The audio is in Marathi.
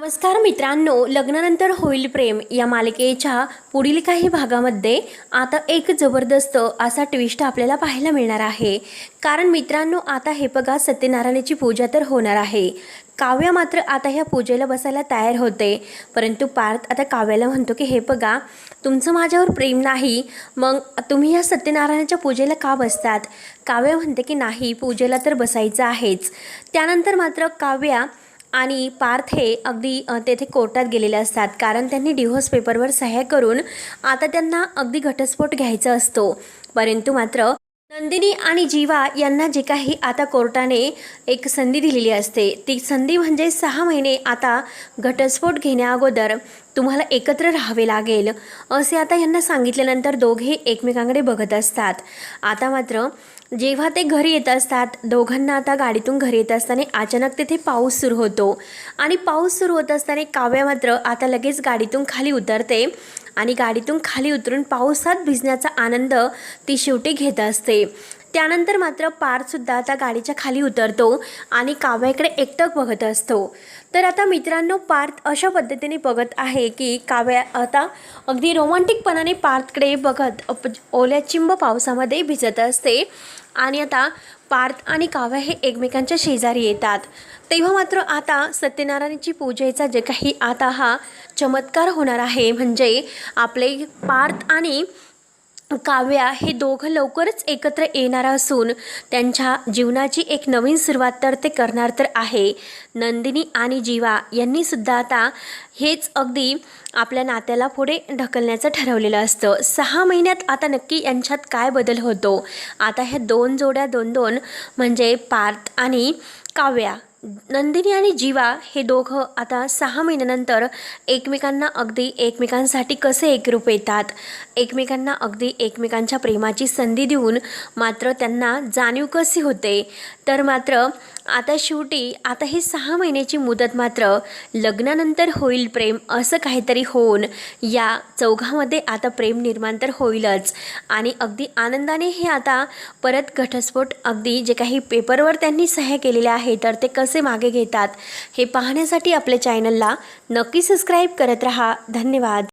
नमस्कार मित्रांनो लग्नानंतर होईल प्रेम या मालिकेच्या पुढील काही भागामध्ये आता एक जबरदस्त असा ट्विस्ट आपल्याला पाहायला मिळणार आहे. कारण मित्रांनो आता हे बघा सत्यनारायणाची पूजा तर होणार आहे. काव्य मात्र आता ह्या पूजेला बसायला तयार होते. परंतु पार्थ आता काव्याला म्हणतो की हे बघा तुमचं माझ्यावर प्रेम नाही. मग तुम्ही या सत्यनारायणाच्या पूजेला का बसतात? काव्य म्हणते की नाही पूजेला तर बसायचं आहेच. त्यानंतर मात्र काव्या आणि पार्थ हे अगदी तेथे कोर्टात गेलेले असतात. कारण त्यांनी डिव्होर्स पेपरवर सह्या करून आता त्यांना अगदी घटस्फोट घ्यायचा असतो. परंतु मात्र नंदिनी आणि जीवा यांना जे काही आता कोर्टाने एक संधी दिलेली असते. ती संधी म्हणजे सहा महिने आता घटस्फोट घेण्याअगोदर तुम्हाला एकत्र राहावे लागेल असे आता यांना सांगितल्यानंतर दोघे एकमेकांकडे बघत असतात. आता मात्र जेव्हा ते घरी येत असतात दोघांना आता गाडीतून घरी येत असताना अचानक तिथे पाऊस सुरू होतो. आणि पाऊस सुरू होत असताना काव्या मात्र आता लगेच गाडीतून खाली उतरते आणि गाडीतून खाली उतरून पावसात भिजण्याचा आनंद ती शेवटी घेत असते. त्यानंतर मात्र पार्थसुद्धा आता गाडीच्या खाली उतरतो आणि काव्याकडे एकटक बघत असतो. तर आता मित्रांनो पार्थ अशा पद्धतीने बघत आहे की काव्या आता अगदी रोमांटिकपणाने पार्थकडे बघत ओल्या चिंब पावसामध्ये भिजत असते. आणि आता पार्थ आणि काव्या हे एकमेकांच्या शेजारी येतात. तेव्हा मात्र आता सत्यनारायणाची पूजेचा जे काही आता हा चमत्कार होणार आहे म्हणजे आपले पार्थ आणि काव्या हे दोघं लवकरच एकत्र येणार असून त्यांच्या जीवनाची एक नवीन सुरुवात तर ते करणार तर आहे. नंदिनी आणि जीवा यांनी सुद्धा आता हेच अगदी आपल्या नात्याला पुढे ढकलण्याचं ठरवलेलं असतं. सहा महिन्यात आता नक्की यांच्यात काय बदल होतो? आता ह्या दोन जोड्या दोन दोन म्हणजे पार्थ आणि काव्या. नंदिनी आणि जीवा हे दोघं आता सहा महिन्यानंतर एकमेकांना अगदी एकमेकांसाठी कसे एकरूप येतात? एकमेकांना अगदी एकमेकांच्या प्रेमाची संधी देऊन मात्र त्यांना जाणीव कशी होते? तर मात्र आता शेवटी आता ही सहा महिन्याची मुदत मात्र लग्नानंतर होईल प्रेम असं काहीतरी होऊन या चौघामध्ये आता प्रेम निर्माण तर होईलच. आणि अगदी आनंदाने हे आता परत घटस्फोट अगदी जे काही पेपरवर त्यांनी सह्या केलेल्या आहे तर ते कसे मागे घेतात हे पाहण्यासाठी आपल्या चॅनलला नक्की सबस्क्राईब करत राहा. धन्यवाद.